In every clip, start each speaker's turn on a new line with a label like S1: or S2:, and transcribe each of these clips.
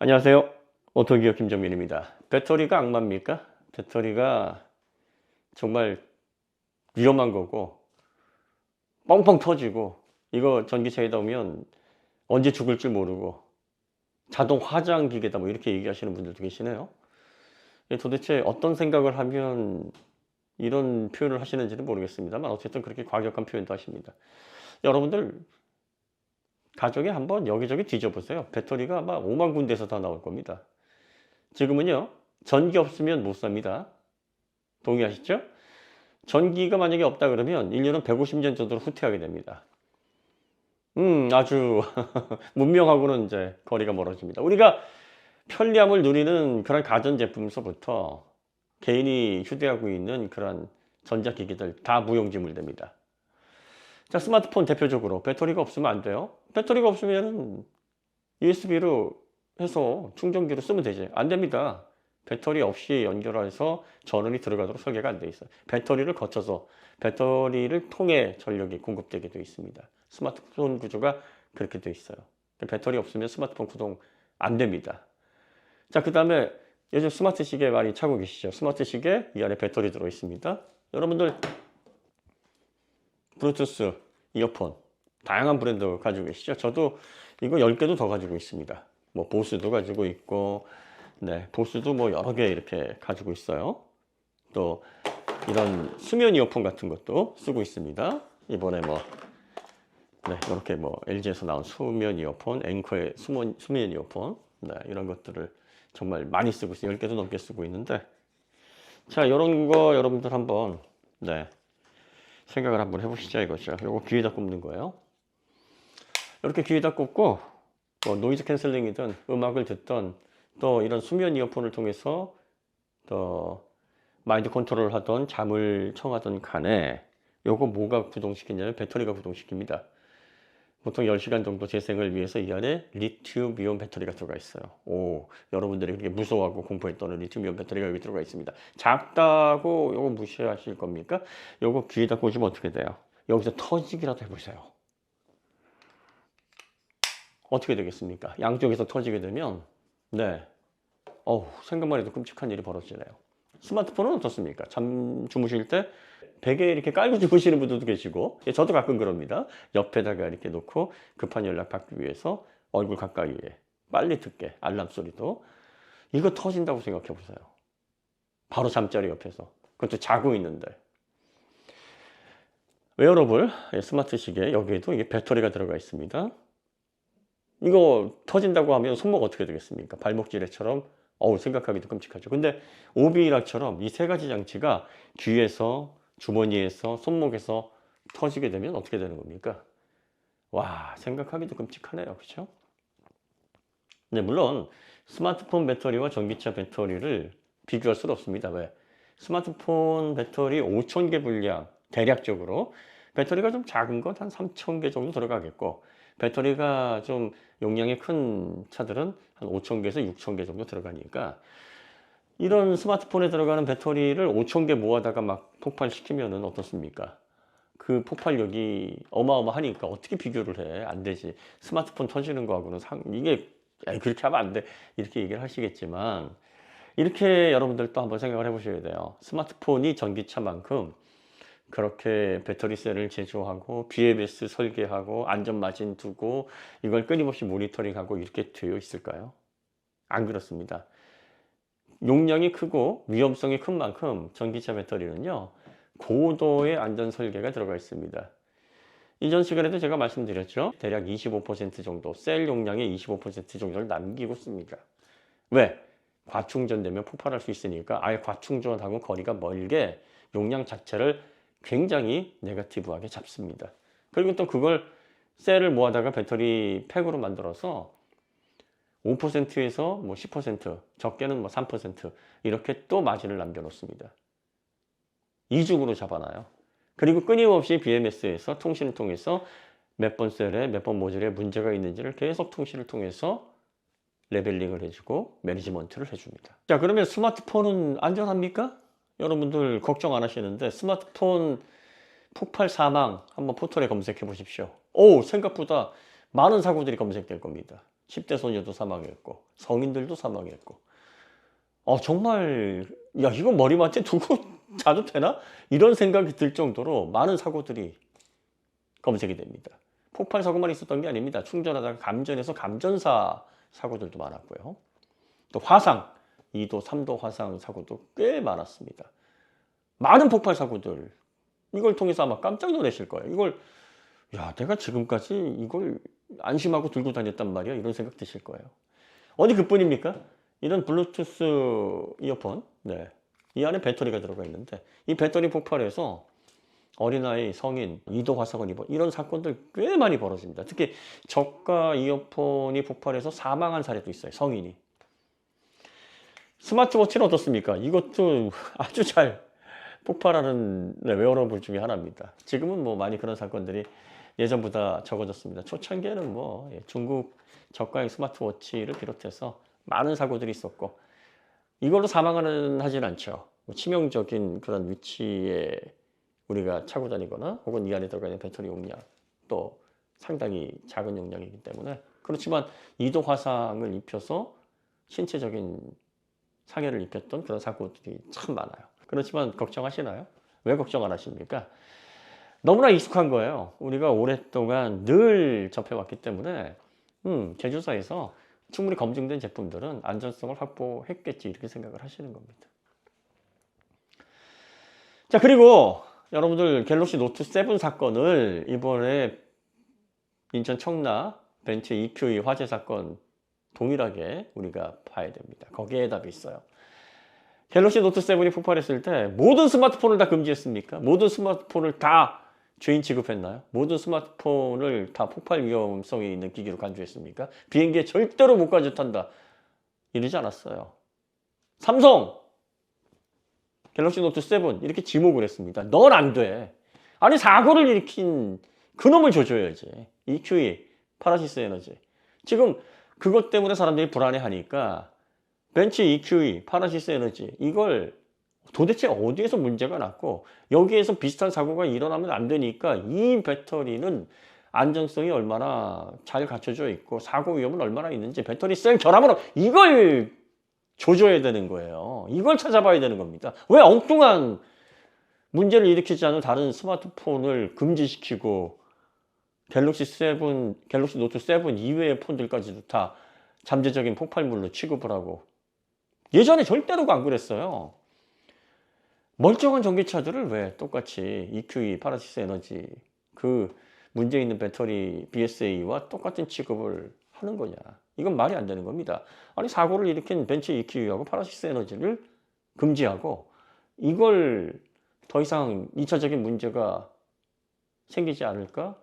S1: 안녕하세요. 오토기업 김정민입니다. 배터리가 악마입니까? 배터리가 정말 위험한 거고 뻥뻥 터지고 이거 전기차에다 오면 언제 죽을 줄 모르고 자동 화장 기계다 뭐 이렇게 얘기하시는 분들도 계시네요. 이게 도대체 어떤 생각을 하면 이런 표현을 하시는지는 모르겠습니다만 어쨌든 그렇게 과격한 표현도 하십니다. 여러분들 가정에 한번 여기저기 뒤져보세요. 배터리가 아마 5만 군데에서 다 나올 겁니다. 지금은요, 전기 없으면 못 삽니다. 동의하시죠? 전기가 만약에 없다 그러면 인류는 150년 정도로 후퇴하게 됩니다. 음, 아주 문명하고는 이제 거리가 멀어집니다. 우리가 편리함을 누리는 그런 가전제품에서부터 개인이 휴대하고 있는 그런 전자기기들 다 무용지물 됩니다. 자, 스마트폰 대표적으로 배터리가 없으면 안 돼요. 배터리가 없으면 USB로 해서 충전기로 쓰면 되지. 안 됩니다. 배터리 없이 연결해서 전원이 들어가도록 설계가 안 돼 있어요. 배터리를 거쳐서 배터리를 통해 전력이 공급되게 되어 있습니다. 스마트폰 구조가 그렇게 되어 있어요. 배터리 없으면 스마트폰 구동 안 됩니다. 자, 그 다음에 요즘 스마트 시계 많이 차고 계시죠? 스마트 시계 이 안에 배터리 들어 있습니다. 여러분들 블루투스 이어폰 다양한 브랜드 가지고 계시죠? 저도 이거 10개도 더 가지고 있습니다. 뭐 보스도 가지고 있고 네, 보스도 뭐 여러 개 이렇게 가지고 있어요. 또 이런 수면 이어폰 같은 것도 쓰고 있습니다. 이번에 뭐 네, 이렇게 뭐 LG에서 나온 수면 이어폰, 앵커의 수면, 수면 이어폰 네, 이런 것들을 정말 많이 쓰고 있어요. 10개도 넘게 쓰고 있는데 자, 이런 거 여러분들 한번 네, 생각을 한번 해보시죠 이거죠. 요거 귀에다 꼽는 거예요. 이렇게 귀에다 꼽고 뭐 노이즈 캔슬링이든 음악을 듣던 또 이런 수면 이어폰을 통해서 또 마인드 컨트롤을 하던 잠을 청하던 간에 요거 뭐가 구동시키냐면 배터리가 구동시킵니다. 보통 10시간 정도 재생을 위해서 이 안에 리튬 이온 배터리가 들어가 있어요. 오, 여러분들이 그렇게 무서워하고 공포했던 리튬 이온 배터리가 여기 들어가 있습니다. 작다고 요거 무시하실 겁니까? 요거 귀에다 꽂으면 어떻게 돼요? 여기서 터지기라도 해보세요. 어떻게 되겠습니까? 양쪽에서 터지게 되면 네, 어우, 생각만 해도 끔찍한 일이 벌어지네요. 스마트폰은 어떻습니까? 잠 주무실 때 베개에 이렇게 깔고 주무시는 분들도 계시고 예, 저도 가끔 그럽니다. 옆에다가 이렇게 놓고 급한 연락 받기 위해서 얼굴 가까이에 빨리 듣게 알람 소리도 이거 터진다고 생각해 보세요. 바로 잠자리 옆에서 그것도 자고 있는데 웨어러블 예, 스마트 시계 여기에도 이게 배터리가 들어가 있습니다. 이거 터진다고 하면 손목 어떻게 되겠습니까? 발목 지뢰처럼 어우 생각하기도 끔찍하죠. 근데 오비락처럼 이 세 가지 장치가 귀에서 주머니에서 손목에서 터지게 되면 어떻게 되는 겁니까? 와 생각하기도 끔찍하네요. 그렇죠? 네 물론 스마트폰 배터리와 전기차 배터리를 비교할 수는 없습니다. 왜? 스마트폰 배터리 5,000개 분량 대략적으로 배터리가 좀 작은 것한 3,000개 정도 들어가겠고 배터리가 좀 용량이 큰 차들은 한 5,000개에서 6,000개 정도 들어가니까 이런 스마트폰에 들어가는 배터리를 5,000개 모아다가 막 폭발시키면은 어떻습니까? 그 폭발력이 어마어마하니까 어떻게 비교를 해? 안 되지. 스마트폰 터지는 거하고는 상, 이게 그렇게 하면 안 돼. 이렇게 얘기를 하시겠지만 이렇게 여러분들도 한번 생각을 해보셔야 돼요. 스마트폰이 전기차만큼 그렇게 배터리셀을 제조하고 BMS 설계하고 안전마진 두고 이걸 끊임없이 모니터링하고 이렇게 되어 있을까요? 안 그렇습니다. 용량이 크고 위험성이 큰 만큼 전기차 배터리는요 고도의 안전 설계가 들어가 있습니다. 이전 시간에도 제가 말씀드렸죠. 대략 25% 정도, 셀 용량의 25% 정도를 남기고 씁니다. 왜? 과충전되면 폭발할 수 있으니까 아예 과충전하고 거리가 멀게 용량 자체를 굉장히 네가티브하게 잡습니다. 그리고 또 그걸 셀을 모아다가 배터리 팩으로 만들어서 5%에서 뭐 10% 적게는 뭐 3% 이렇게 또 마진을 남겨 놓습니다. 이중으로 잡아놔요. 그리고 끊임없이 BMS에서 통신을 통해서 몇 번 셀에 몇 번 모듈에 문제가 있는지를 계속 통신을 통해서 레벨링을 해주고 매니지먼트를 해줍니다. 자 그러면 스마트폰은 안전합니까? 여러분들 걱정 안 하시는데 스마트폰 폭발 사망 한번 포털에 검색해 보십시오. 오 생각보다 많은 사고들이 검색될 겁니다. 10대 소녀도 사망했고 성인들도 사망했고 어 정말 야 이거 머리맡에 두고 자도 되나? 이런 생각이 들 정도로 많은 사고들이 검색이 됩니다. 폭발 사고만 있었던 게 아닙니다. 충전하다가 감전해서 감전사 사고들도 많았고요. 또 화상, 2도, 3도 화상 사고도 꽤 많았습니다. 많은 폭발 사고들 이걸 통해서 아마 깜짝 놀라실 거예요. 이걸 야 내가 지금까지 이걸 안심하고 들고 다녔단 말이야 이런 생각 드실 거예요. 어디 그뿐입니까? 이런 블루투스 이어폰, 네, 이 안에 배터리가 들어가 있는데 이 배터리 폭발해서 어린아이, 성인, 이도 화상을 입어 이런 사건들 꽤 많이 벌어집니다. 특히 저가 이어폰이 폭발해서 사망한 사례도 있어요. 성인이. 스마트워치는 어떻습니까? 이것도 아주 잘 폭발하는 네, 웨어러블 중에 하나입니다. 지금은 뭐 많이 그런 사건들이 예전보다 적어졌습니다. 초창기에는 뭐 예, 중국 저가의 스마트워치를 비롯해서 많은 사고들이 있었고 이걸로 사망하는 하진 않죠. 뭐 치명적인 그런 위치에 우리가 차고 다니거나 혹은 이 안에 들어가 있는 배터리 용량 또 상당히 작은 용량이기 때문에 그렇지만 이도 화상을 입혀서 신체적인 상해를 입혔던 그런 사고들이 참 많아요. 그렇지만 걱정하시나요? 왜 걱정 안 하십니까? 너무나 익숙한 거예요. 우리가 오랫동안 늘 접해왔기 때문에 음, 제조사에서 충분히 검증된 제품들은 안전성을 확보했겠지 이렇게 생각을 하시는 겁니다. 자 그리고 여러분들 갤럭시 노트 7 사건을 이번에 인천 청라 벤츠 EQE 화재 사건 동일하게 우리가 봐야 됩니다. 거기에 답이 있어요. 갤럭시 노트 7이 폭발했을 때 모든 스마트폰을 다 금지했습니까? 모든 스마트폰을 다 죄인 취급했나요? 모든 스마트폰을 다 폭발 위험성이 있는 기기로 간주했습니까? 비행기에 절대로 못 가져탄다. 이러지 않았어요. 삼성! 갤럭시 노트 7 이렇게 지목을 했습니다. 넌 안 돼. 아니 사고를 일으킨 그놈을 조져야지. EQE, 파라시스 에너지. 지금 그것 때문에 사람들이 불안해하니까 벤츠 EQE, 파라시스 에너지 이걸 도대체 어디에서 문제가 났고 여기에서 비슷한 사고가 일어나면 안 되니까 이 배터리는 안전성이 얼마나 잘 갖춰져 있고 사고 위험은 얼마나 있는지 배터리 셀 결함으로 이걸 조져야 되는 거예요. 이걸 찾아봐야 되는 겁니다. 왜 엉뚱한 문제를 일으키지 않은 다른 스마트폰을 금지시키고 갤럭시 7, 갤럭시 노트 7 이외의 폰들까지도 다 잠재적인 폭발물로 취급을 하고 예전에 절대로 안 그랬어요. 멀쩡한 전기차들을 왜 똑같이 EQE, 파라시스 에너지 그 문제 있는 배터리 BSA와 똑같은 취급을 하는 거냐. 이건 말이 안 되는 겁니다. 아니 사고를 일으킨 벤츠 EQE하고 파라시스 에너지를 금지하고 이걸 더 이상 2차적인 문제가 생기지 않을까?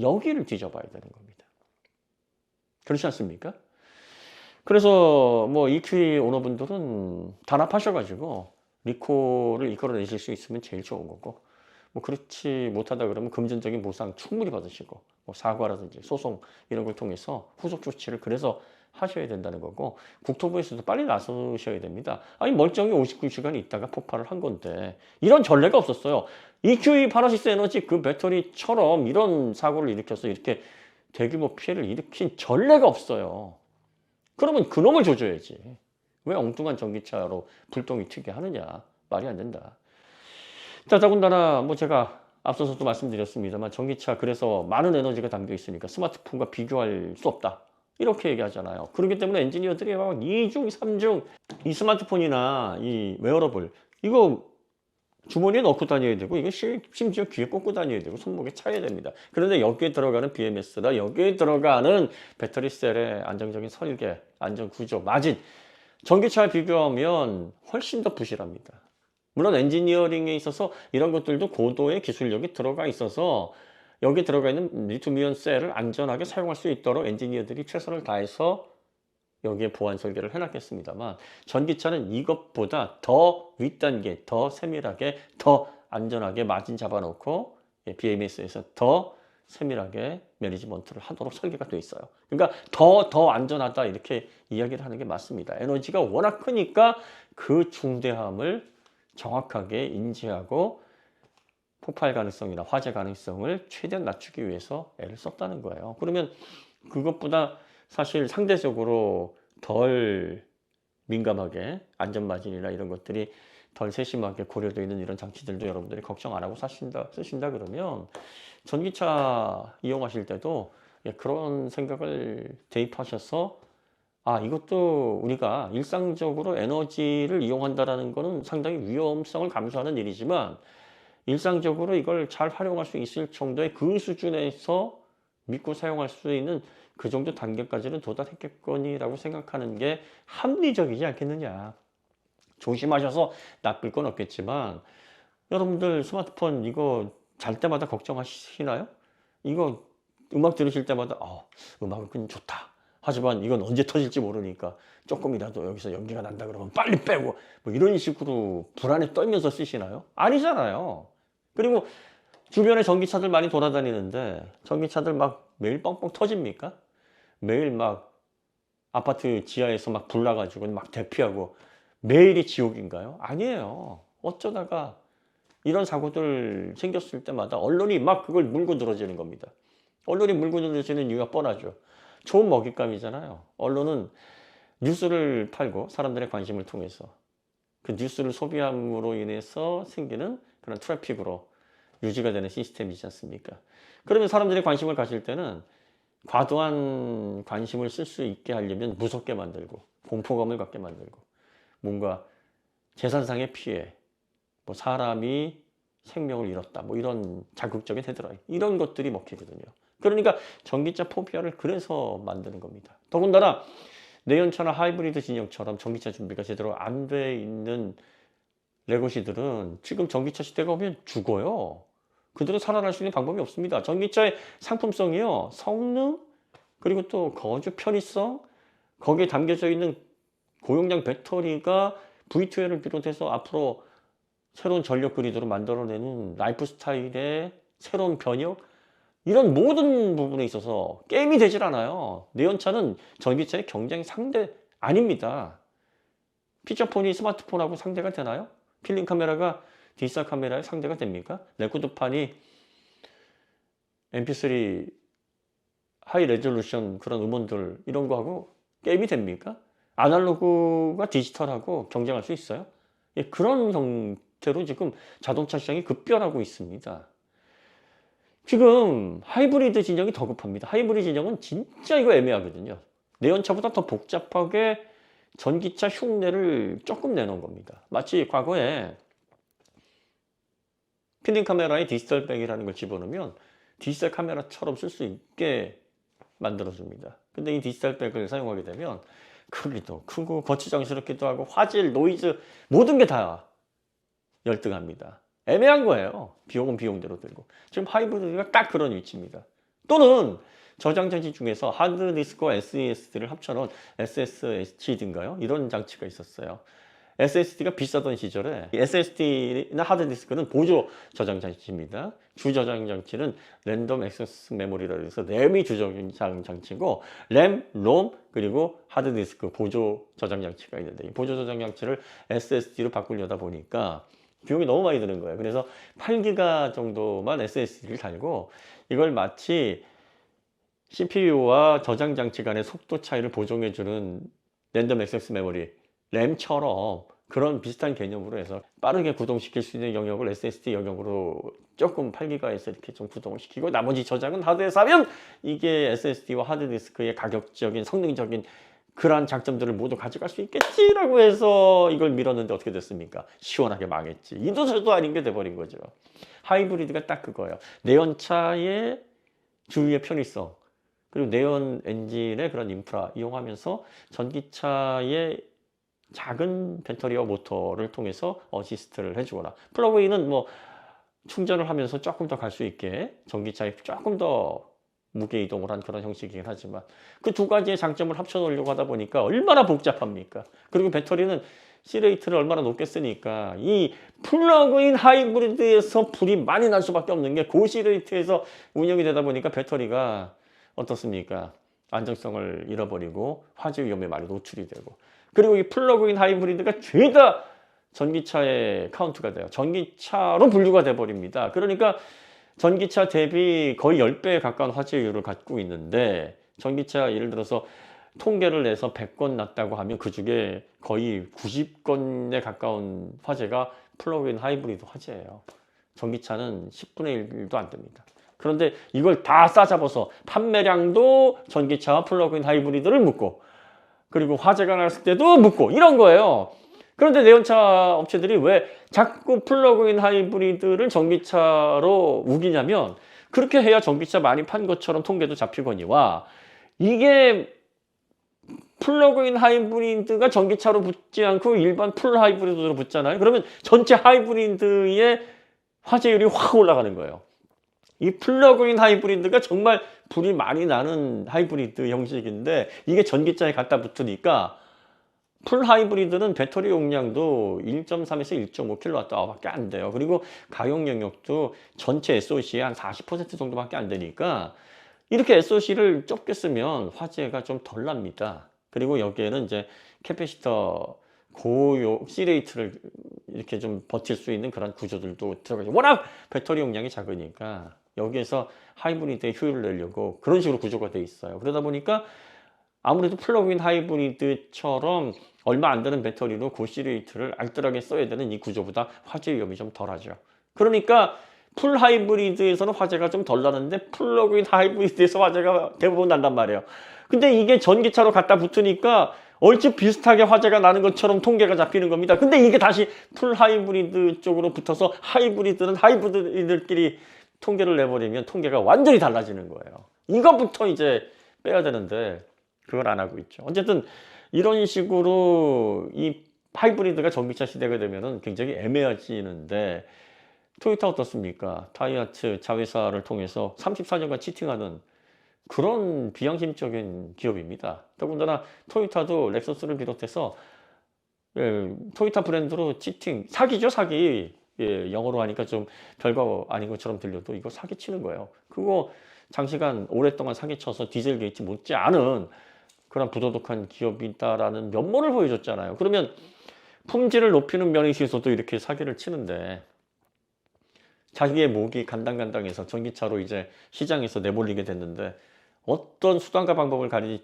S1: 여기를 뒤져봐야 되는 겁니다. 그렇지 않습니까? 그래서 뭐 EQE 오너분들은 단합하셔가지고 리콜을 이끌어내실 수 있으면 제일 좋은 거고 뭐 그렇지 못하다 그러면 금전적인 보상 충분히 받으시고 뭐 사과라든지 소송 이런 걸 통해서 후속 조치를 그래서 하셔야 된다는 거고 국토부에서도 빨리 나서셔야 됩니다. 아니 멀쩡히 59시간 있다가 폭발을 한 건데 이런 전례가 없었어요. EQE 파라시스 에너지 그 배터리처럼 이런 사고를 일으켜서 이렇게 대규모 피해를 일으킨 전례가 없어요. 그러면 그놈을 조져야지. 왜 엉뚱한 전기차로 불똥이 튀게 하느냐. 말이 안 된다. 자, 더군다나 뭐 제가 앞서서도 말씀드렸습니다만 전기차 그래서 많은 에너지가 담겨 있으니까 스마트폰과 비교할 수 없다. 이렇게 얘기하잖아요. 그렇기 때문에 엔지니어들이 막 2중, 3중 이 스마트폰이나 이 웨어러블 이거 주머니에 넣고 다녀야 되고 이거 시- 심지어 귀에 꽂고 다녀야 되고 손목에 차야 됩니다. 그런데 여기에 들어가는 BMS나 여기에 들어가는 배터리 셀의 안정적인 설계, 안전 구조, 마진 전기차와 비교하면 훨씬 더 부실합니다. 물론 엔지니어링에 있어서 이런 것들도 고도의 기술력이 들어가 있어서 여기 들어가 있는 리튬이온 셀을 안전하게 사용할 수 있도록 엔지니어들이 최선을 다해서 여기에 보안 설계를 해놨겠습니다만 전기차는 이것보다 더 윗단계, 더 세밀하게, 더 안전하게 마진 잡아놓고 예, BMS에서 더 세밀하게 매니지먼트를 하도록 설계가 되어 있어요. 그러니까 더, 더 안전하다 이렇게 이야기를 하는 게 맞습니다. 에너지가 워낙 크니까 그 중대함을 정확하게 인지하고 폭발 가능성이나 화재 가능성을 최대한 낮추기 위해서 애를 썼다는 거예요. 그러면 그것보다 사실 상대적으로 덜 민감하게 안전마진이나 이런 것들이 덜 세심하게 고려되어 있는 이런 장치들도 여러분들이 걱정 안 하고 사신다, 쓰신다 그러면 전기차 이용하실 때도 예, 그런 생각을 대입하셔서 아, 이것도 우리가 일상적으로 에너지를 이용한다라는 거는 상당히 위험성을 감수하는 일이지만 일상적으로 이걸 잘 활용할 수 있을 정도의 그 수준에서 믿고 사용할 수 있는 그 정도 단계까지는 도달했겠거니라고 생각하는 게 합리적이지 않겠느냐. 조심하셔서 나쁠 건 없겠지만 여러분들 스마트폰 이거 잘 때마다 걱정하시나요? 이거 음악 들으실 때마다 어, 음악은 좋다. 하지만 이건 언제 터질지 모르니까 조금이라도 여기서 연기가 난다 그러면 빨리 빼고 뭐 이런 식으로 불안에 떨면서 쓰시나요? 아니잖아요. 그리고 주변에 전기차들 많이 돌아다니는데 전기차들 막 매일 뻥뻥 터집니까? 매일 막 아파트 지하에서 막 불나가지고 막 대피하고 매일이 지옥인가요? 아니에요. 어쩌다가 이런 사고들 생겼을 때마다 언론이 막 그걸 물고 늘어지는 겁니다. 언론이 물고 늘어지는 이유가 뻔하죠. 좋은 먹잇감이잖아요. 언론은 뉴스를 팔고 사람들의 관심을 통해서 그 뉴스를 소비함으로 인해서 생기는 그런 트래픽으로 유지가 되는 시스템이지 않습니까? 그러면 사람들이 관심을 가질 때는 과도한 관심을 쓸 수 있게 하려면 무섭게 만들고 공포감을 갖게 만들고 뭔가 재산상의 피해, 뭐 사람이 생명을 잃었다, 뭐 이런 자극적인 헤드라인 이런 것들이 먹히거든요. 그러니까 전기차 포피아를 그래서 만드는 겁니다. 더군다나 내연차나 하이브리드 진영처럼 전기차 준비가 제대로 안 돼 있는 레고시들은 지금 전기차 시대가 오면 죽어요. 그들은 살아날 수 있는 방법이 없습니다. 전기차의 상품성이요, 성능, 그리고 또 거주 편의성, 거기에 담겨져 있는 고용량 배터리가 V2L을 비롯해서 앞으로 새로운 전력 그리드로 만들어내는 라이프 스타일의 새로운 변혁, 이런 모든 부분에 있어서 게임이 되질 않아요. 내연차는 전기차의 경쟁 상대 아닙니다. 피처폰이 스마트폰하고 상대가 되나요? 필름 카메라가 디지털 카메라의 상대가 됩니까? 레코드판이 mp3 하이 레졸루션 그런 음원들 이런 거하고 게임이 됩니까? 아날로그가 디지털하고 경쟁할 수 있어요? 예, 그런 형태로 지금 자동차 시장이 급변하고 있습니다. 지금 하이브리드 진영이 더 급합니다. 하이브리드 진영은 진짜 이거 애매하거든요. 내연차보다 더 복잡하게 전기차 흉내를 조금 내놓은 겁니다. 마치 과거에 필름 카메라에 디지털 백이라는 걸 집어넣으면 디지털 카메라처럼 쓸 수 있게 만들어줍니다. 근데 이 디지털 백을 사용하게 되면 크기도 크고 거추장스럽기도 하고 화질, 노이즈 모든 게 다 열등합니다. 애매한 거예요. 비용은 비용대로 들고. 지금 하이브리드가 딱 그런 위치입니다. 또는 저장 장치 중에서 하드디스크와 SSD를 합쳐놓은 SSHD인가요? 이런 장치가 있었어요. SSD가 비싸던 시절에 SSD나 하드디스크는 보조 저장 장치입니다. 주 저장 장치는 랜덤 액세스 메모리라 해서 램이 주 저장 장치고 램, 롬 그리고 하드디스크 보조 저장 장치가 있는데 이 보조 저장 장치를 SSD로 바꾸려다 보니까 비용이 너무 많이 드는 거예요. 그래서 8기가 정도만 SSD를 달고 이걸 마치 CPU와 저장 장치 간의 속도 차이를 보정해주는 랜덤 액세스 메모리 램처럼 그런 비슷한 개념으로 해서 빠르게 구동시킬 수 있는 영역을 SSD 영역으로 조금 8기가에서 이렇게 좀 구동을 시키고 나머지 저장은 하드에서 하면 이게 SSD와 하드디스크의 가격적인 성능적인 그러한 장점들을 모두 가져갈 수 있겠지라고 해서 이걸 밀었는데 어떻게 됐습니까? 시원하게 망했지. 이도 저도 아닌 게 돼버린 거죠. 하이브리드가 딱 그거예요. 내연차의 주위의 편의성 그리고 내연 엔진의 그런 인프라 이용하면서 전기차의 작은 배터리와 모터를 통해서 어시스트를 해주거나 플러그인은 뭐 충전을 하면서 조금 더 갈 수 있게 전기차에 조금 더 무게 이동을 한 그런 형식이긴 하지만 그 두 가지의 장점을 합쳐 놓으려고 하다 보니까 얼마나 복잡합니까? 그리고 배터리는 C레이트를 얼마나 높게 쓰니까 이 플러그인 하이브리드에서 불이 많이 날 수밖에 없는 게 고C레이트에서 운영이 되다 보니까 배터리가 어떻습니까? 안정성을 잃어버리고 화재 위험에 많이 노출이 되고 그리고 이 플러그인 하이브리드가 죄다 전기차의 카운트가 돼요. 전기차로 분류가 돼 버립니다. 그러니까 전기차 대비 거의 10배에 가까운 화재율을 갖고 있는데 전기차 예를 들어서 통계를 내서 100건 났다고 하면 그 중에 거의 90건에 가까운 화재가 플러그인 하이브리드 화재예요. 전기차는 10분의 1도 안 됩니다. 그런데 이걸 다 싸잡아서 판매량도 전기차와 플러그인 하이브리드를 묶고 그리고 화재가 났을 때도 묶고 이런 거예요. 그런데 내연차 업체들이 왜 자꾸 플러그인 하이브리드를 전기차로 우기냐면 그렇게 해야 전기차 많이 판 것처럼 통계도 잡히거니와 이게 플러그인 하이브리드가 전기차로 붙지 않고 일반 풀 하이브리드로 붙잖아요. 그러면 전체 하이브리드의 화재율이 확 올라가는 거예요. 이 플러그인 하이브리드가 정말 불이 많이 나는 하이브리드 형식인데 이게 전기차에 갖다 붙으니까 풀 하이브리드는 배터리 용량도 1.3에서 1.5kWh밖에 안 돼요. 그리고 가용 영역도 전체 SOC의 한 40% 정도밖에 안 되니까 이렇게 SOC를 좁게 쓰면 화재가 좀 덜 납니다. 그리고 여기에는 이제 캐패시터 고요 C레이트를 이렇게 좀 버틸 수 있는 그런 구조들도 들어가죠. 워낙 배터리 용량이 작으니까 여기에서 하이브리드의 효율을 내려고 그런 식으로 구조가 돼 있어요. 그러다 보니까 아무래도 플러그인 하이브리드처럼 얼마 안 되는 배터리로 고 C레이트를 알뜰하게 써야 되는 이 구조보다 화재 위험이 좀 덜하죠. 그러니까 풀 하이브리드에서는 화재가 좀 덜 나는데 플러그인 하이브리드에서 화재가 대부분 난단 말이에요. 근데 이게 전기차로 갖다 붙으니까 얼추 비슷하게 화재가 나는 것처럼 통계가 잡히는 겁니다. 근데 이게 다시 풀 하이브리드 쪽으로 붙어서 하이브리드는 하이브리드들끼리 통계를 내버리면 통계가 완전히 달라지는 거예요. 이것부터 이제 빼야 되는데 그걸 안 하고 있죠. 어쨌든 이런 식으로 이 하이브리드가 전기차 시대가 되면은 굉장히 애매해지는데 토요타 어떻습니까? 타이아츠 자회사를 통해서 34년간 치팅하는 그런 비양심적인 기업입니다. 더군다나 토요타도 렉서스를 비롯해서 예, 토요타 브랜드로 치팅 사기죠 사기. 예, 영어로 하니까 좀 별거 아닌 것처럼 들려도 이거 사기 치는 거예요. 그거 장시간 오랫동안 사기 쳐서 디젤 게이트 못지 않은 그런 부도덕한 기업이다라는 면모를 보여줬잖아요. 그러면 품질을 높이는 면에 있어서도 이렇게 사기를 치는데 자기의 목이 간당간당해서 전기차로 이제 시장에서 내몰리게 됐는데 어떤 수단과 방법을 가리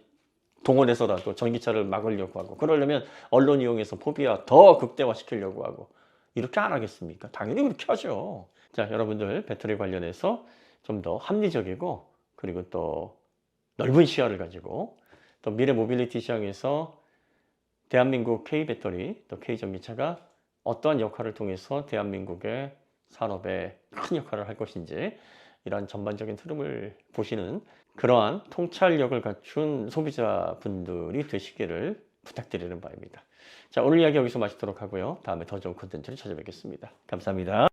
S1: 동원해서라도 전기차를 막으려고 하고 그러려면 언론 이용해서 포비아 더 극대화시키려고 하고 이렇게 안 하겠습니까? 당연히 그렇게 하죠. 자, 여러분들 배터리 관련해서 좀 더 합리적이고 그리고 또 넓은 시야를 가지고 또 미래 모빌리티 시장에서 대한민국 K 배터리 또 K 전기차가 어떠한 역할을 통해서 대한민국의 산업에 큰 역할을 할 것인지 이런 전반적인 흐름을 보시는 그러한 통찰력을 갖춘 소비자분들이 되시기를 부탁드리는 바입니다. 자, 오늘 이야기 여기서 마치도록 하고요. 다음에 더 좋은 콘텐츠를 찾아뵙겠습니다. 감사합니다.